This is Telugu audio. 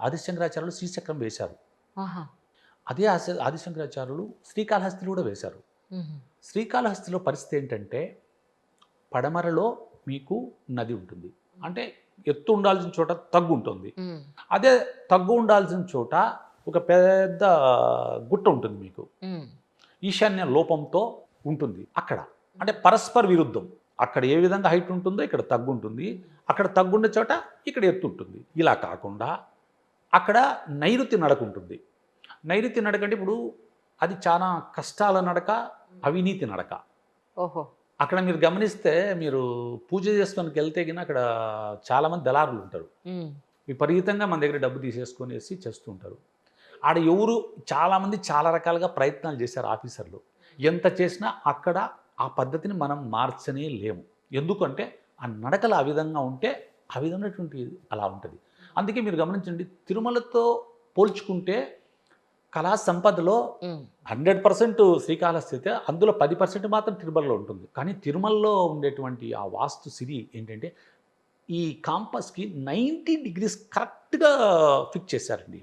ఆదిశంకరాచార్యులు శ్రీచక్రం వేశారు. అదే ఆశ- ఆదిశంకరాచార్యులు శ్రీకాళహస్తిలో కూడా వేశారు. శ్రీకాళహస్తిలో పరిస్థితి ఏంటంటే పడమరలో మీకు నది ఉంటుంది. అంటే ఎత్తు ఉండాల్సిన చోట తగ్గు ఉంటుంది. అదే తగ్గు ఉండాల్సిన చోట ఒక పెద్ద గుట్ట ఉంటుంది మీకు. ఈశాన్య లోపంతో ఉంటుంది అక్కడ. అంటే పరస్పర విరుద్ధం. అక్కడ ఏ విధంగా హైట్ ఉంటుందో ఇక్కడ తగ్గు ఉంటుంది అక్కడ తగ్గుండే చోట ఇక్కడ ఎత్తు ఉంటుంది. ఇలా కాకుండా అక్కడ నైరుతి నడక ఉంటుంది. నైరుతి నడక అంటే ఇప్పుడు అది చాలా కష్టాల నడక అవినీతి నడక. ఓహో. అక్కడ మీరు గమనిస్తే మీరు పూజ చేసుకోనికి వెళ్తే గిన అక్కడ చాలామంది దళారులు ఉంటారు. విపరీతంగా మన దగ్గర డబ్బు తీసేసుకొనేసి చేస్తూ ఉంటారు. ఆడ ఎవరు చాలామంది చాలా రకాలుగా ప్రయత్నాలు చేశారు ఆఫీసర్లు. ఎంత చేసినా అక్కడ ఆ పద్ధతిని మనం మార్చనే లేము. ఎందుకంటే ఆ నడకలు ఆ విధంగా ఉంటే ఆ విధమైనటువంటి అలా ఉంటుంది. అందుకే మీరు గమనించండి తిరుమలతో పోల్చుకుంటే కళా సంపదలో. హండ్రెడ్ పర్సెంట్ శ్రీకాళహస్తి అయితే అందులో పది పర్సెంట్ మాత్రం తిరుమలలో ఉంటుంది కానీ తిరుమలలో ఉండేటువంటి ఆ వాస్తు సిరి ఏంటంటే ఈ కాంపస్కి నైంటీ డిగ్రీస్ కరెక్ట్గా ఫిక్స్ చేశారండి.